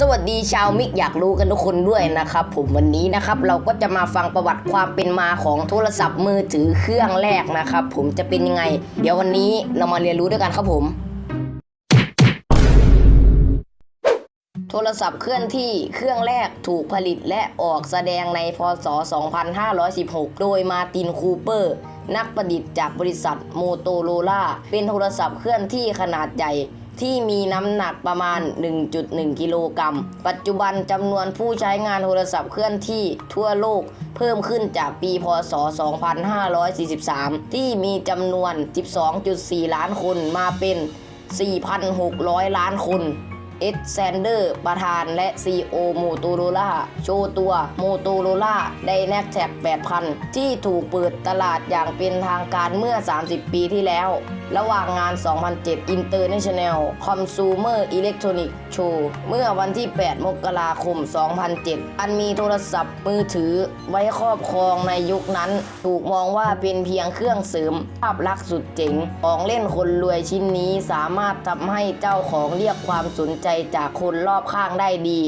สวัสดีชาวมิกอยากรู้กันทุกคนด้วยนะครับผมวันนี้นะครับเราก็จะมาฟังประวัติความเป็นมาของโทรศัพท์มือถือเครื่องแรกนะครับผมจะเป็นยังไง เดี๋ยววันนี้เรามาเรียนรู้ด้วยกันครับผม โทรศัพท์เคลื่อนที่เครื่องแรกถูกผลิตและออกแสดงในพศ 2516 โดยมาตินคูเปอร์ นักประดิษฐ์จากบริษัทโมโตโรล่าเป็นโทรศัพท์เคลื่อนที่ขนาดใหญ่ ที่มีน้ำหนักประมาณ 1.1 กิโลกรัม ปัจจุบันจำนวนผู้ใช้งานโทรศัพท์เคลื่อนที่ทั่วโลกเพิ่มขึ้นจากปี พศ 2543 ที่มีจำนวน 12.4 ล้านคนมาเป็น 4,600 ล้านคนเอ็ดแซนเดอร์ประธานและ CEO โมโตโรล่าโชว์ตัวโมโตโรล่าไดแน t แท็ก 8,000 ที่ถูกเปิดตลาดอย่างเป็นทางการเมื่อ 30 ปีที่แล้ว ระหว่างงาน 2007 International Consumer Electronic Show เมื่อวันที่ 8 มกราคม 2007 อันมีโทรศัพท์มือถือไว้ครอบครองในยุคนั้น ถูกมองว่าเป็นเพียงเครื่องเสริมภาพลักษณ์สุดเจ๋ง ของเล่นคนรวยชิ้นนี้สามารถทำให้เจ้าของเรียกความสนใจจากคนรอบข้างได้ดี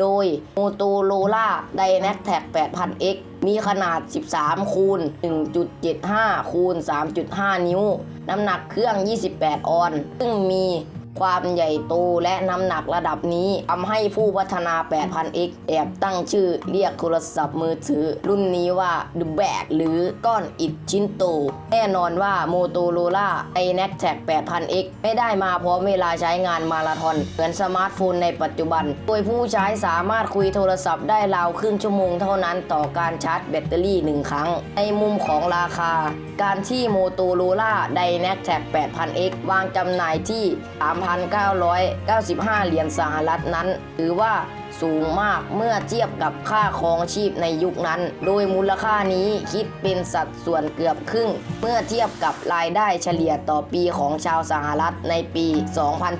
โดย Motorola Dynactec 8000X มีขนาด 13 คูณ 1.75 คูณ 3.5 นิ้ว น้ำหนักเครื่อง 28 ออน ซึ่งมี ความใหญ่โตและน้ำหนักระดับนี้ทำให้ผู้พัฒนา 8000X แอบตั้งชื่อเรียกโทรศัพท์มือถือ รุ่นนี้ว่า The Bag หรือก้อนอิฐชิ้นโต แน่นอนว่า Motorola iNac Tag 8000X ไม่ได้มาพร้อมเวลาใช้งานมาราธอน เหมือนสมาร์ทโฟนในปัจจุบัน โดยผู้ใช้สามารถคุยโทรศัพท์ได้ราวครึ่งชั่วโมงเท่านั้นต่อการชาร์จแบตเตอรี่ 1 ครั้ง ในมุมของราคา การที่ Motorola Dynactec 8000X วางจำหน่ายที่3,995 เหรียญสหรัฐนั้น ถือว่าสูงมากเมื่อเทียบกับค่าครองชีพในยุคนั้น โดยมูลค่านี้คิดเป็นสัดส่วนเกือบครึ่ง เมื่อเทียบกับรายได้เฉลี่ยต่อปีของชาวสหรัฐในปี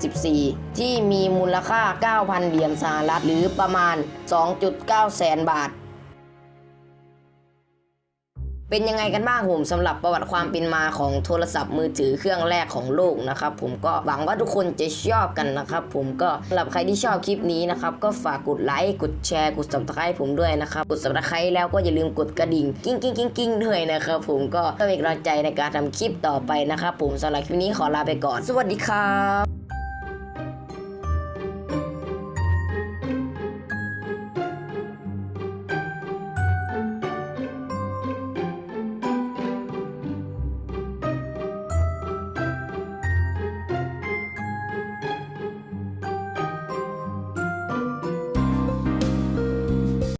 2014 ที่มีมูลค่า 9,000 เหรียญสหรัฐหรือประมาณ 2.9 แสนบาท เป็นยังไงกันบ้างผมสำหรับประวัติความเป็นมาของโทรศัพท์มือถือเครื่องแรกของโลกนะครับผมก็หวังว่าทุกคนจะชอบกันนะครับผมก็สำหรับใครที่ชอบคลิปนี้นะครับก็ฝากกดไลค์กดแชร์กด subscribe ผมด้วยนะครับกด subscribe แล้วก็อย่าลืมกดกระดิ่งกิ้งกิ้งกิ้งกิ้งด้วยนะครับผมก็เพื่อเป็นกำลังใจในการทำคลิปต่อไปนะครับผมสำหรับคลิปนี้ขอลาไปก่อน สวัสดีครับ